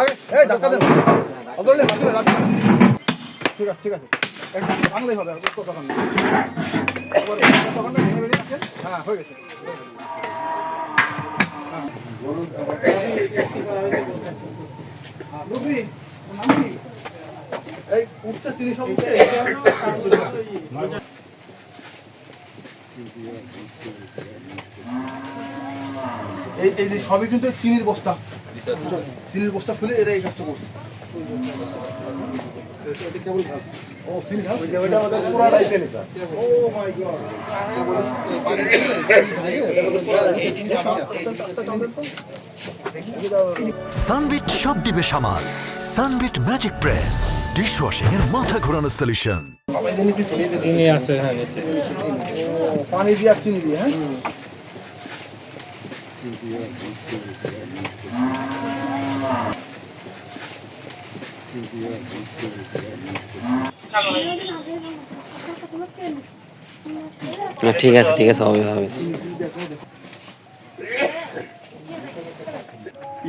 আগে এই ধাক্কা দেন। ঠিক আছে ঠিক আছে ভাঙলেই হবে তখন তখন হ্যাঁ হয়ে গেছে? এই এই এই সবই কিন্তু চিনির বস্তা। চিনির বস্তা খুলে এরা এই কাজটা করছে। সানবিট সব দিবে সামাল। সানবিট ম্যাজিক প্রেস ডিশওয়াশিং এর মাথা ঘোরানো সলিউশন চিনি আছে হ্যাঁ নিচে। পানি দিয়ে চিনি দিয়ে হ্যাঁ? ঠিক আছে ঠিক আছে, হবে হবে।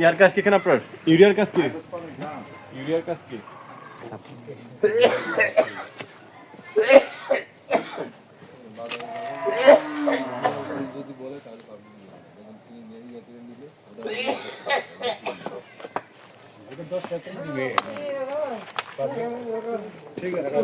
ইয়ার কাজ কি এখানে আপনার? ইউরিয়ার কাজ কি? ইউরিয়ার কাজ কি? ঠিক আছে